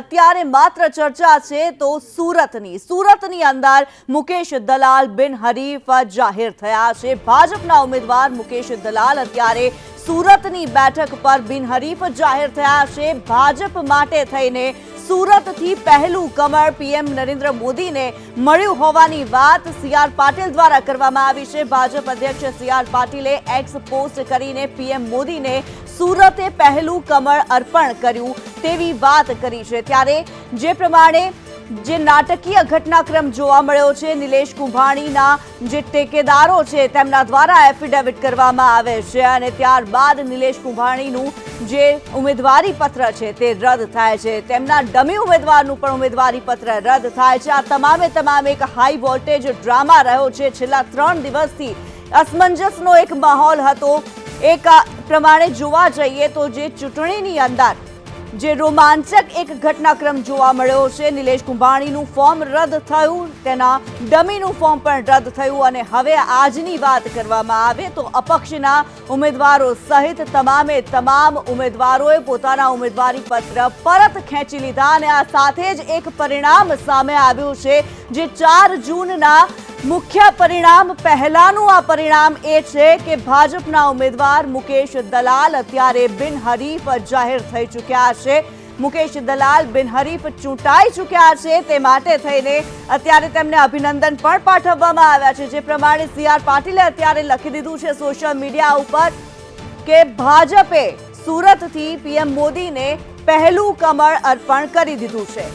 અત્યારે માત્ર ચર્ચા છે તો સુરતની. સુરતની અંદર મુકેશ દલાલ બિન હરીફ જાહેર થયા છે. ભાજપના ઉમેદવાર મુકેશ દલાલ અત્યારે સુરતની બેઠક પર બિનહરીફ જાહેર થયા છે. ભાજપ માટે થઈને સુરતથી પહેલું કમળ પીએમ નરેન્દ્ર મોદીને મળ્યું હોવાની વાત સી આર પાટીલ દ્વારા કરવામાં આવી છે. ભાજપ અધ્યક્ષ સી આર પાટીલે એક્સ પોસ્ટ કરીને પીએમ મોદીને સુરતે પહેલું કમળ અર્પણ કર્યું. તેવી વાત કરી છે. ત્યારે જે પ્રમાણે જે નાટકીય ઘટનાક્રમ જોવા મળ્યો છે, નિલેશ કુંભાણીના જે ટેકેદારો છે, તેમના દ્વારા એફિડેવિટ કરવામાં આવે છે અને ત્યારબાદ નિલેશ કુંભાણીનું જે ઉમેદવારી પત્ર છે તે રદ થાય છે. તેમના ડમી ઉમેદવારનું પણ ઉમેદવારી પત્ર રદ થાય છે. આ તમામે તમામ એક હાઈ વોલ્ટેજ ડ્રામા રહ્યો છે. છેલ્લા ત્રણ દિવસથી અસમંજસનો એક માહોલ હતો. એક પ્રમાણે જોવા જઈએ તો જે ચૂંટણીની અંદર જે રોમાંચક એક ઘટનાક્રમ જોવા મળ્યો છે. નિલેશ કુંભાણીનું ફોર્મ રદ થયું, તેના ડમીનું ફોર્મ પણ રદ થયું અને હવે આજની વાત કરવામાં આવે તો અપક્ષના ઉમેદવારો સહિત તમામે તમામ ઉમેદવારોએ પોતાના ઉમેદવારી પત્ર પરત ખેંચી લીધા અને આ સાથે જ એક પરિણામ સામે આવ્યું છે, જે ચાર જૂનના મુખ્ય પરિણામ, પહેલાનું આ પરિણામ એ છે કે ભાજપના ઉમેદવાર મુકેશ દલાલ અત્યારે બિનહરીફ જાહેર થઈ ચૂક્યા છે. મુકેશ દલાલ બિનહરીફ ચૂંટાઈ ચૂક્યા છે તે માટે થઈને અત્યારે તેમને અભિનંદન પણ પાઠવવામાં આવ્યા છે. જે પ્રમાણે સી આર પાટીલે અત્યારે લખી દીધું છે સોશિયલ મીડિયા ઉપર કે ભાજપે સુરતથી પીએમ મોદીને પહેલું કમળ અર્પણ કરી દીધું છે.